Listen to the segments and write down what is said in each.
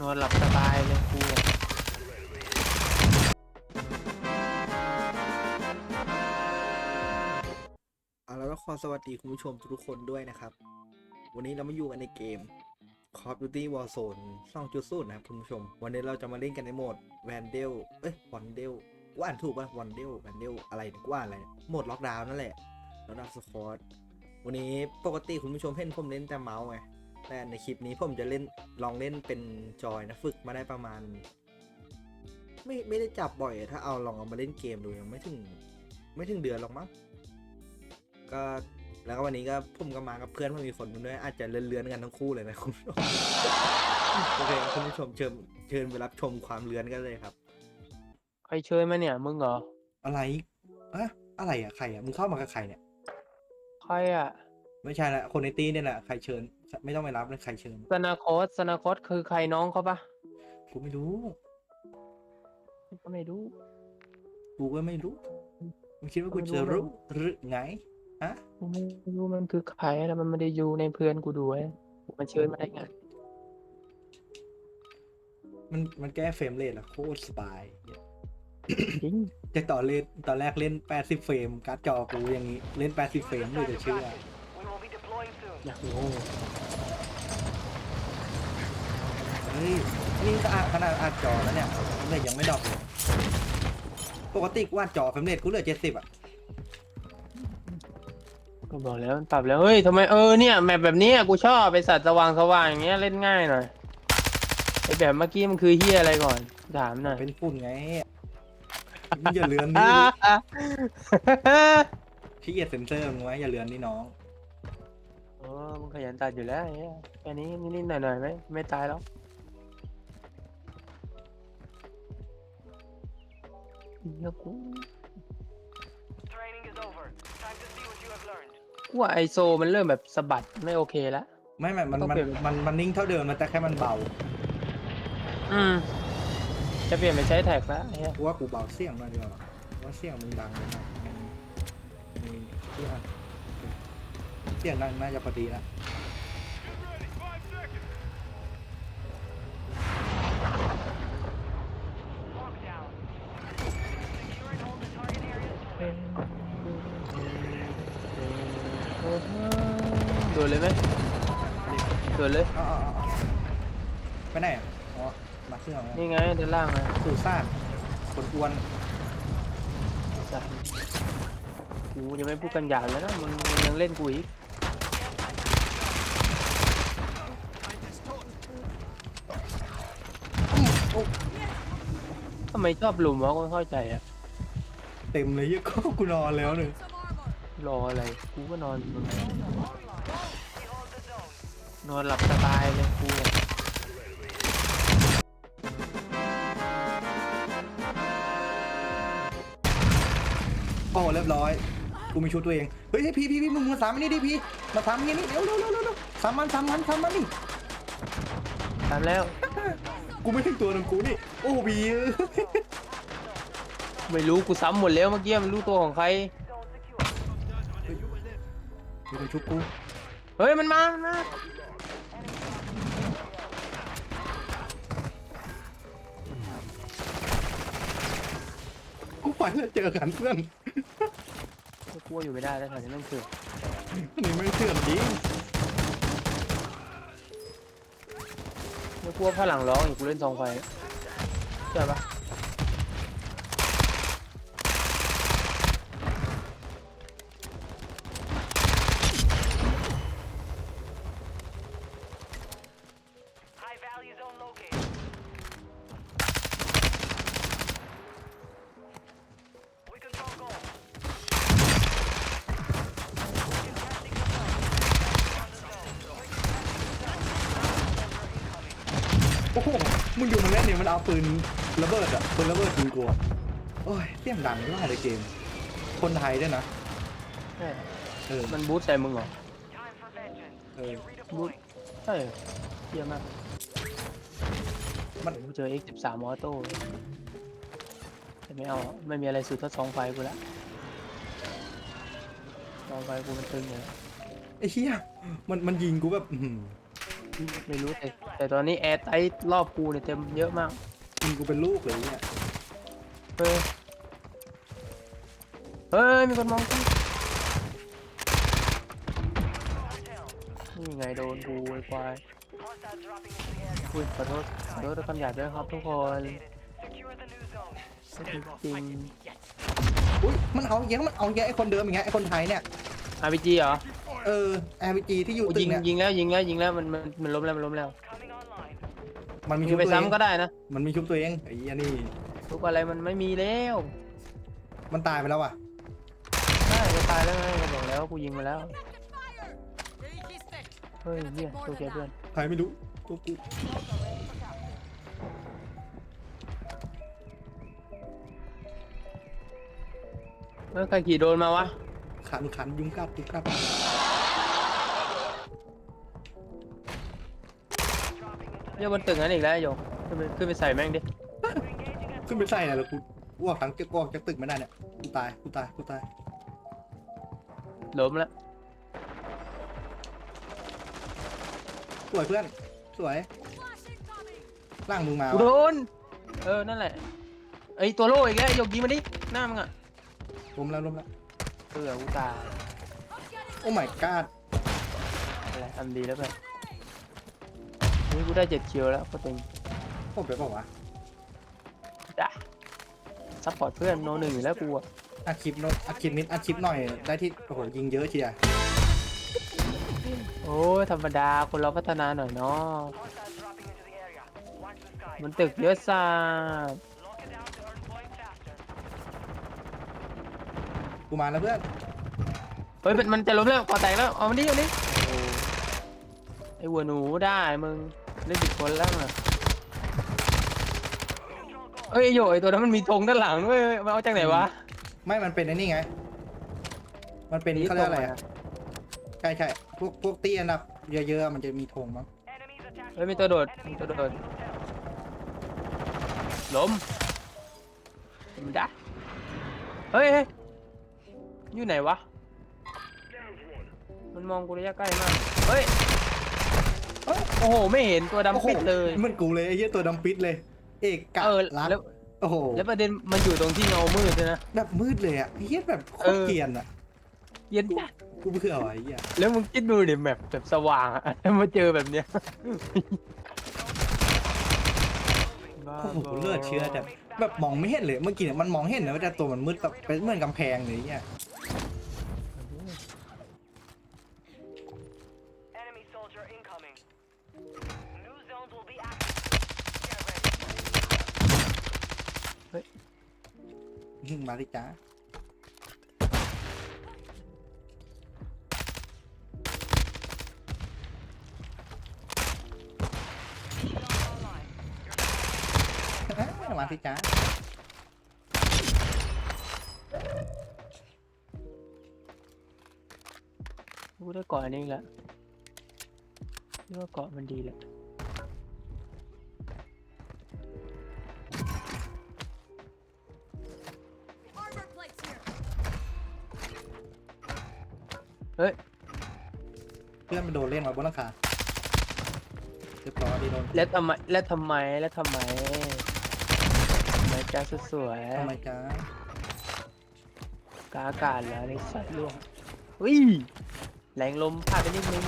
นอนหลับสบายเลยกูอะเอาแล้วก็ขอสวัสดีคุณผู้ชมทุกคนด้วยนะครับ วันนี้เรามาอยู่กันในเกม Call of Duty Warzone 2.0นะครับคุณผู้ชม วันนี้เราจะมาเล่นกันในโหมด Vandal เอ้ย Vandal ว่าอ่านถูกป่ะ Vandal Vandal อะไรเนี่ยว่าอะไร โหมดล็อกดาวน์นั่นแหละล็อกดาวน์สควอตวันนี้ปกติคุณผู้ชมเห็นผมเล่นแต่เมาส์ไง แต่ในคลิปนี้ผมจะเล่นลองเล่นเป็นจอยนะฝึกมาได้ประมาณ ไม่ไม่ได้จับบ่อยอะถ้าเอาลองเอามาเล่นเกมดูยังไม่ถึง ไม่ถึงเดือนหรอกมั้งก็แล้วก็วันนี้ก็ผมก็มากับเพื่อนผมมีคนหนึงด้วยอาจจะเลื่อนๆกันทั้งคู่เลยนะคุณผู้ชมโอเคคุณผู้ชมเชิญเชิญไปรับชมความเลื่อนกันเลยครับ ใครเชิญมาเนี่ยมึงเหรออะไรอะอะไรอะใครอะมึงเข้ามากับใครเนี่ย ใครอะไม่ใช่ละคนในตีเนี่ยแหละใครเชิญ ไม่ต้องไปรับเลยใครเชิญสนาคอสสนาคอสคือใครน้องเขาปะกูไม่รู้ ก็ไม่รู้ กูก็ไม่รู้มึงคิดว่ากูจะรู้หรือไงกูไม่รู้มันคือใครแล้วมันไม่ได้อยู่ในเพื่อนกูด้วยมันเชิญมาได้ไงมันมันแก้เฟรมเรทอะโคตรสบายจริงจากตอนเล่นตอนแรกเล่น 80 เฟรมการ์ดจอกูอย่างนี้ เล่น 80 เฟรมเลยจะเชื่ออยากรู้ เฮ้ยนี่ก็อาขนาดอัดจอแล้วเนี่ยเฟรมเรทยังไม่ดรอปเลยปกติกูอัดจอเฟรมเรทกูเหลือเจ็ดสิบอะก็บอกแล้วมันปรับแล้วเฮ้ยทำไมเออเนี่ยแมปแบบเนี้ยกูชอบไปสัตว์สว่างสว่างอย่างเงี้ยเล่นง่ายหน่อยไอแบบเมื่อกี้มันคือเฮียอะไรก่อนถามหน่อยเป็นฝุ่นไงมึงอย่าเลือนนี่ขี้เกียจเซ็นเซอร์มึงไว้อย่าเลือนนี่น้องโอ้มึงขยันตัดอยู่แล้วไอ้เหี้ยแค่นี้นิดๆหน่อยๆไหมไม่ตายแล้ว see what you have learned. กูว่าไอโซมันเริ่มแบบสะบัดไม่โอเคแล้ว ไม่ไม่มันต้องมันเปลี่ยนเป็นมันมันนิ่งเท่าเดิมมันแต่แค่มันเบาอืม จะเปลี่ยนไปใช้แท็กแล้วไอ้เหี้ยกูว่ากูเบาเสียงหน่อยดีกว่าว่าเสียงมึงดังเลยนะมีเสียงเสียงดังน่าจะพอดีละ โดนเลยไหมโดนเลยอ๋ออ๋ออ๋อไปไหนอะอ๋อมาเครื่องแล้วนี่ไงด้านล่างนะสู่ซ่านคนอ้วนสัตว์กูยังไม่พูดกันหยาบแล้วนะมึงมึงยังเล่นกูอีกทำไมชอบหลุมวะกูไม่เข้าใจอะเต็มเลยเหี้ยก็กูนอนแล้วหนึ่ง รออะไร กูก็นอนมึง We hold the zone. นอนหลับสบายเลยกูอะโอ้เรียบร้อย กูมีชุดตัวเอง เฮ้ยเฮ้ยพี่พี่พี่มึงมาซ้ำอันนี่ดิพี่ มาซ้ำอันนี่เร็วเร็วเร็วเร็วเร็วซ้ำมันซ้ำมันซ้ำมันนี่ ตามแล้ว กูไม่ถึงตัวหนึ่งกูนี่ โอ้พี่เอ้ยไม่รู้กูซ้ำหมดแล้วเมื่อกี้มันรู้ตัวของใคร Zone secure. ดูชุบกู เฮ้ยมันมามันมากูไปแล้วเจอกันเพื่อนกูกลัวอยู่ไม่ได้แล้วแถวนี้มันเถื่อนอันนี่ไม่เชื่อจริงไม่กลัวผ้าหลังร้องอีกกูเล่นซองไฟใช่ปะ มึงดูมันเล่นเนี่ยมันเอาปืนระเบิดอะปืนระเบิดยิงกูอะโอ้ยเสียงดังมากเลยเกม คนไทยด้วยนะใช่เออมันบูทใส่มึงเหรอ Time for vengeance. เออ Redeploying. ใช่เหรอเยี่ยมมาก มันกูเจอ X13 ออโต้แต่ไม่เอาอะไม่มีอะไรสุดเท่าซองไฟกูละซองไฟกูมันตึงเลยไอ้เหี้ยมันมันยิงกูแบบอื้อหือไม่รู้แต่ แต่ตอนนี้แอร์ไอรอบกูเนี่ยเต็มเยอะมากยิงกูเป็นลูกเลยเนี่ยเฮ้ยเฮ้ยมีคนมองกูนี่ไงโดนกูไอ้ควาย Hostiles dropping into the area. อุ้ยขอโทษขอโทษด้วยคำหยาบด้วยครับทุกคน Secure the new zone. จริงอุ้ยมันเอาเยอะมันเอาเยอะไอ้คนเดิมอย่างเงี้ยไอ้คนไทยเนี่ยอาร์พีจีเหรอ เออ RPG ที่อยู่โอ้ตึยิกงเนี่ยยิงแล้วยิงแล้วยิงแล้วมันมันมันล้มแล้วมันล้มแล้ว Coming online. มันมียิชุงบไปตัวเองซ้ำก็ได้นะมันมีชุบตัวเองไอ้เหี้ยนี่ ทุกอะไรมันไม่มีแล้วมันตายไปแล้วอะใช่จะตายแล้วไงก็บอกแล้วกูยิงมาแล้ว เฮ้ยเนี่ยตัวแกเพื่อนใครไม่รู้ตัวกูเมื่อใครขี่โดรนมาวะ ขันขันยุงกัดยุงกัด เยี่ยบนตึกนั้นอีกแล้วโยกขึ้นไปขึ้นไปใส่แม่งดิขึ้นไปใส่เนี่ยแล้วกูอ้วกทั้งเก็บอ้วกจากตึกไม่ได้เนี่ยกูตายกูตายกูตายล้มแล้วสวยเพื่อนสวยร่างมึงมากูโดวะนเออนั่นแหละไอยตัวโล่อีกแล้วโยกยิงมาดิหน้ามึงอะล้มแล้วล้มแล้วเออกูตายโอ้ my god อะไรทำดีแล้วเพื่อ นนี่กูได้เจ็ดคิวแล้วก็เต็งผมไปบอกว่าวะจ้ะซัพพอร์ตเพื่อนโนหนึ่งอยู่แล้วกูอะอัดคลิปโนอัดคลิปนิดอัดคลิปหน่อยได้ที่โอ้โหยิงเยอะเชียร์โอ้ยธรรมดาคนเราพัฒนาหน่อยเนาะ Hostiles dropping into the area. Watch the sky. มันตึกเยอะซ่า Lock it down to earn points faster. กูมาแล้วเพื่อนเฮ้ยมันมันจะล้มแล้วก่อแตกแล้วเอามันดิเอาดิโอ้ไอหัวหนูได้มึง เล่นผิดคนแล้วน่ะ Control goal. เอ้ยไอ้โยไอตัวนั้นมันมีธงด้านหลังด้วยมันเอาจากไหนวะ ไม่มันเป็นไอ้นี่ไง มันเป็นเขาเรียกอะไรอะใช่ใช่พวกพวกเตี้ยอันดับเยอะๆมันจะมีธงมั้ง Enemies attacking. เฮ้ยมีตัวโดดมี Enemies ตัวโดด attacking hotel. ล้มมันได้เฮ้ยเฮ้ยอยู่ไหนวะ มันมองกูระยะใกล้มาก เฮ้ย โอ้โห ไม่เห็นตัวดำปิดเลย เหมันกูเลยไอ้เหี้ยตัวดำปิดเลย เอกกะเออรักแล้ว โอ้โหแล้วประเด็นมันอยู่ตรงที่เงามืดด้วยนะ แบบมืดเลยอะไอ้เหี้ยแบบโคเอตรอเกรียนอะเย็นจัดกูเบื่อว่ะไอ้เหี้ยแล้วมึงคิดดูดิแบบแบบสว่างอะแล้วมาเจอแบบเนี้ยบ้าโอ้โหบเลือดเชื้อแบบแบบมองไม่เห็นเลยเมื่อกี้เนี่ยมันมองเห็นนะว่าแต่ตัวมันมืดแบบเป็นเหมือนกำแพงเลยไอ้เหี้ย อืมมาดิจ้ามาสิจ้ากูได้เกาะอันนี้อีกแล้วคิดว่าเกาะมันดีแหละ อนมันโดนเล่นมาบนหลังคาเรียบร้อยดีโดนแล้วทำไมแล้วทำไมแล้วทำไมทำไมจ้าสวยๆทำไมจ้ากาอากาศแล้วในสัตว์ล่วงอุ้ยแรงลมพาดไปนิดนึง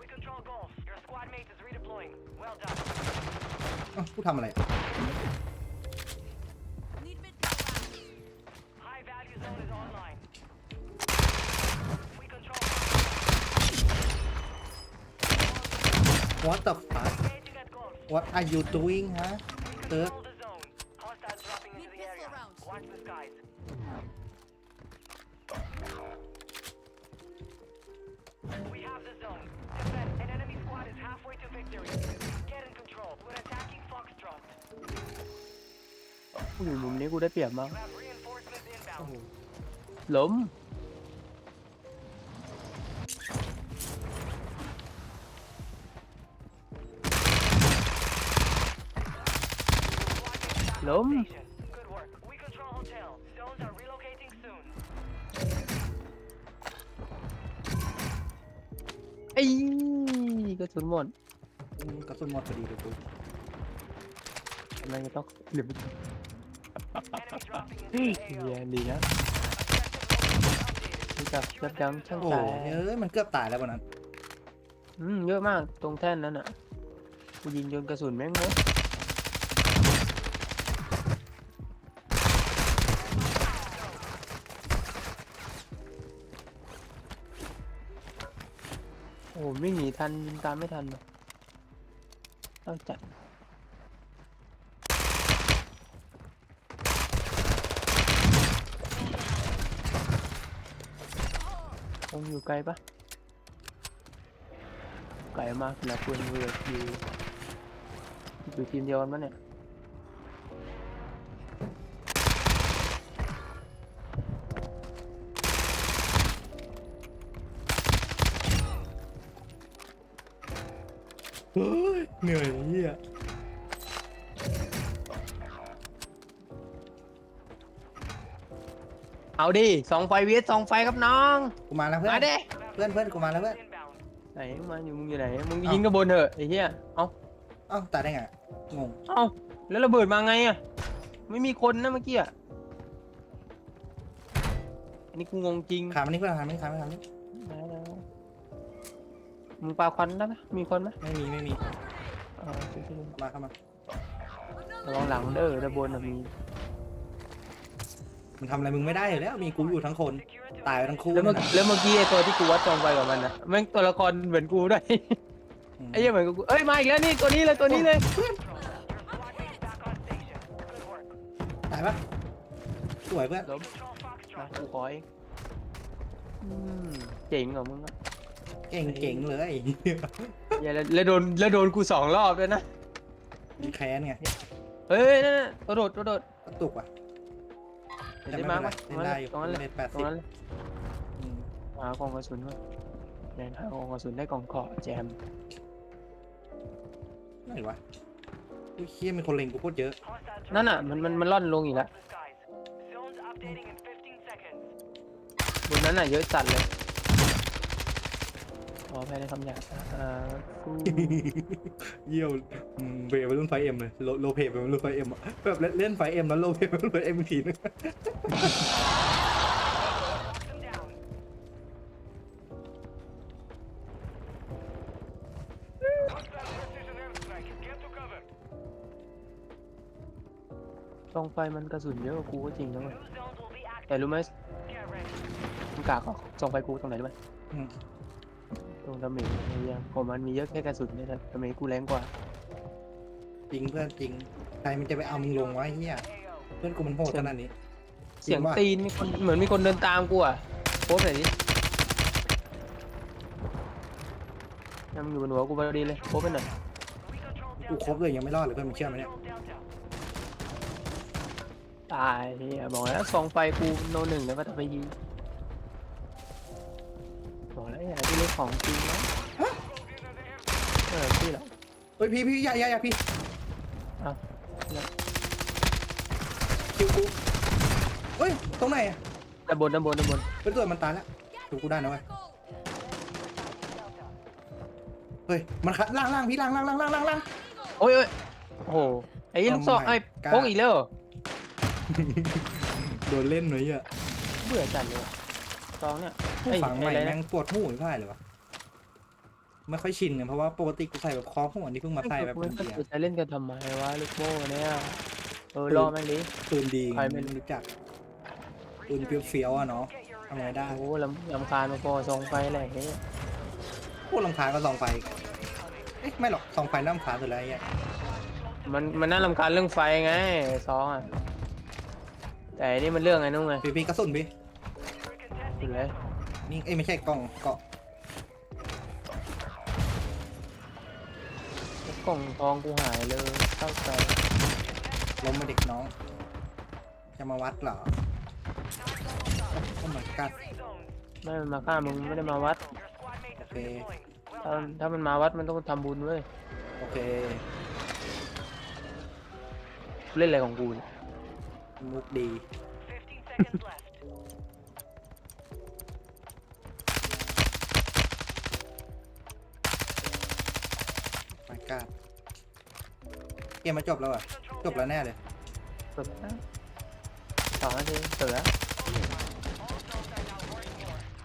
We control Golf. Your squad mate is redeploying. Well done. เอ้ากูทำอะไร Need are you doing ฮะ We เติร์ก control the zone. Hostiles dropping into Need the pistol area. rounds. Watch the skies. We have the zone. Defend. An enemy squad is halfway to victory. Get in control. We're attacking Foxtrot. กูอยู่มุมนี้กูได้เปรียบมาก You have reinforcements inbound. ล้ม ล้มไอ้กระสุนหมดกระสุนหมดพอดีเลยกูอะไมจะต้องเหลือ Enemy เฮีย into ดีนะ Objective รู้จักจับจำช่างโอ้โหายเอ้ยมันเกือบตายแล้ววันนั้นอืมเยอะมากตรงแท่นนั้นอะกูยิงจนกระสุนแม่งหมด โอ้ไม่หนีทันยิงตามไม่ทันเลยต้องจัดคงอยู่ไกลปะไกลมากนะคุณเรืออยู่อยู่ทีมเดียวกันปะเนี่ย เฮ้ยเหนื่อยเฮียเอาดิสองไฟเวสสองไฟครับน้อง กูมาแล้วเพื่อมานดิเพื่อนเพื่อนกูมาแล้วเพื่อน Inbound. ไหนมึงมาอยู่มึงอยู่ไหน มึงเอ้ายิยิงกระบนเถอะไอ้เหี้ย เอ้าเอ้าตายได้ไงงงเอ้าแล้วระเบิดมาไงอะไม่มีคนนะเมื่อกี้อะอันนี้กูงงจริง ขามันนี่เพื่อนขามันนี่ขามันนี่ขามันนี่ไหนๆ มึงปาควันได้ไหมมีคนไหมไม่มีไม่มีเออจริงเข้ามาเข้ามาๆระวังหลังเด้อระบนอะมีมันทำอะไรมึงไม่ได้อยู่แล้วมีกูอยู่ทั้งคน Secure it to ตายไปทั้งคู่แล้วเมื่อนั่นน่ะแล้วเมื่อกี้ไอ้ตัวที่กูวัดจองไปกับมันอะแม่งตัวละครเหมือนกูด้วยอืมไอ้เหี้ยเหมือนกูเอ้ยมาอีกแล้วนี่ตัวนี้เลยตัวนี้เลย control. Your squad mates back on station. Good work. ตายปะสวยเพื่อนล้ม Control มา Foxtrot. กูขอเองอืมเจ๋งเหรอมึงอะ เก่งเก่งเลยอย่าแล้วแล้วโดนแล้วโดนกูสองรอบด้วยนะมีแค้นไงเฮ้ยนั่นน่ะตัวโดดตัวโดดกระตุกว่ะเห็นแต่ได้ไม่มาเป็นปะไรตรงนั้นเล่นเลยได้อยู่ตรงนั้นเลยเล่นแปดตรสิงบนั้นเลยอืมหากองกระสุนก่อนแดนหากองกระสุนได้กองเกาะแจมไหนวะอุ้ยเฮียมีคนเล็งกูโคตรเยอะ Hostile นั่นน่ะมันมันมันล่อนลงอีกแล้ว the skies. Zones updating in 15 seconds. บนนั้นน่ะเยอะจัดเลย ขอภายในคำหยาบอ่ากูเยี่ยวอืมเบรไปรุ่นไฟเอ็มเลยโลโลเพไปรุ่นไฟเอ็มอะแบบเล่นเล่นไฟเอ็มแล้วโลเพไปรุ่นไฟเอ็มอีกทีนึง Lock them down. Hostile precision airstrike. Get to cover. กองไฟมันกระสุนเยอะกว่ากูก็จริงนะเว้ย New zones will be แต่ active. รู้ไหม Get ready. มึงกากเอากองไฟกูตรงไหนรู้ไหมอืม ตรงดาเมจไอ้เหี้ยผมมันมีเยอะแค่กระสุนเนี่ยแต่ดาเมจกูแรงกว่า จริงเพื่อนจริงใครมันจะไปเอามึงลงวะไอ้เฮีย AO. เพื่อนกูมันโหดขนาดนี้เสียงจริงว่ะตีนมีคนเหมือนมีคนเดินตามกูอะโพสหน่อยดินั่งอยู่บนหัวกูพอดีเลยโพสไปหน่อย We control กูครบเลยยังไม่รอดเลยเพื่อนมึงเชื่อไหมเนี่ย Control Delta. ตายเฮียบอกแล้วสองไฟกูโนหนึ่งแล้วก็จะไปยิง ของจริงนะเออพี่เหรอเฮ้ยพี่พี่อย่าอย่าอย่าพี่อ้าวแล้วคิวกูเฮ้ยตรงไหนอะด้านบนด้านบนด้านบนเป็นตัวมันตายแล้วดูกูได้นะเว้ยเฮ้ยมันขัดล่างล่างพี่ล่างล่างล่างล่างล่างล่าง โอ้ยโอ้ยโอ้โหไอ้ลูกซอง Oh my ไอ้ God พกอีกแล้วเหรอโดนเล่นหน่อยอะเบื่อจัดเลยซองเนี่ยไอ้ฝั่งใหม่ไอ้อะไรแม่นะงปวดหูไม่ได้เลยวะ ไม่ค่อยชินเนี่ยเพราะว่าปกติกูใส่แบบคล้องหัวนี่เพิ่งมาใส่แบบกูเป็นไม่เดียเข้าใจเล่นกันทำไมวะลูกโม่เนี่ยเออรอแม่งดิปืนดีใครไม่รู้ไม่รู้จักปืนเฟี้ยวๆอะเนาะ Get your ทำไง revenge. ได้โอ้ลำลำคาญมาพอซองไฟอะไรเฮ้ยพวกลำคาญก็ส่องไฟเอ๊ะไม่หรอกส่องไฟน้ำคาญสุดแล้วไอ้เงี้ยมันมันน่ารำคาญเรื่องไฟไงซองอะแต่อันนี่มันเรื่องไงนู้นไงพี่พี่กระสุนพี่สุดเลยนี่เอ้ยไม่ใช่กล่องเกาะ ล่องทองกูหายเลยเข้าใจล้มมาเด็กน้อง จะมาวัดเหรอโอ้ my god Three zones. ไม่มันมาฆ่ามึงไม่ได้มาวัด Your squad mate is Okay. redeploying. Well ถ้า done. ถ้ามันมาวัดมันต้องทำบุญเว้ยโอเคเล่นอะไรของกูเนี่ยมุกดี เกมมาจบแล้วเหรอะ จบแล้วแน่เลย จบแล้วสองนาทีเสือ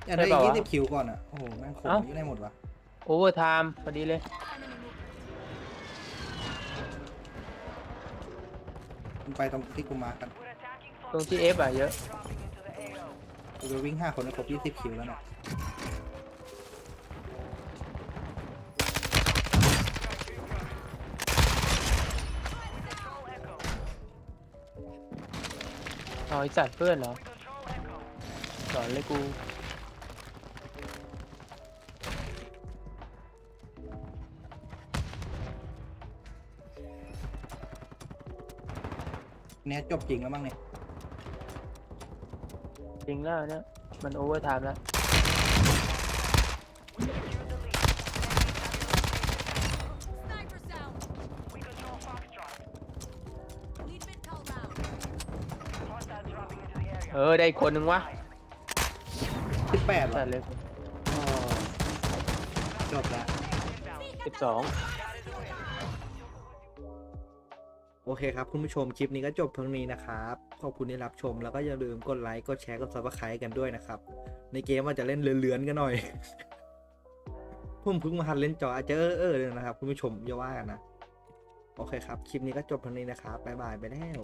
อยากได้ใช่อีเปกล่าวะยี่สิบคิวก่อนอะ โอ้โห แม่งคมเอ้า อยู่ได้หมดวะโอเวอร์ไทม์พอดีเลยมึงไปตรงที่กูมาร์คกัน We're attacking ตรง Fox ที่เอฟอะเยอะ dropping into the AO. กูจะวิ่งห้าคนให้ครบยี่สิบคิวแล้วเนี่ย เอาไอสัตว์เพื่อนเหรอ Control Echo. สอนเลยกูเนี่ยจบจริงแล้วมั้งเนี่ยจริงแล้วเนี่ยมันโอเวอร์ไทม์แล้ว เออได้อีกคนนึงวะสิบแปดเหรจัอดเลยอ๋อจบแล้ว สิบสองโอเคครับ คุณผู้ชมคลิปนี้ก็จบเพียงนี้นะครับ ขอบคุณที่รับชมแล้วก็อย่าลืมกดไลค์ กดแชร์ กดซับสไครต์กันด้วยนะครับ ในเกมว่าจะเล่นเลือนๆกันหน่อย ผมเพิ่งมาหัดเล่นจออาจจะเออเออเลยนะครับ คุณผู้ชมอย่าว่ากันนะ โอเคครับ คลิปนี้ก็จบเพียงนี้นะครับบ๊ายบายไปแล้ว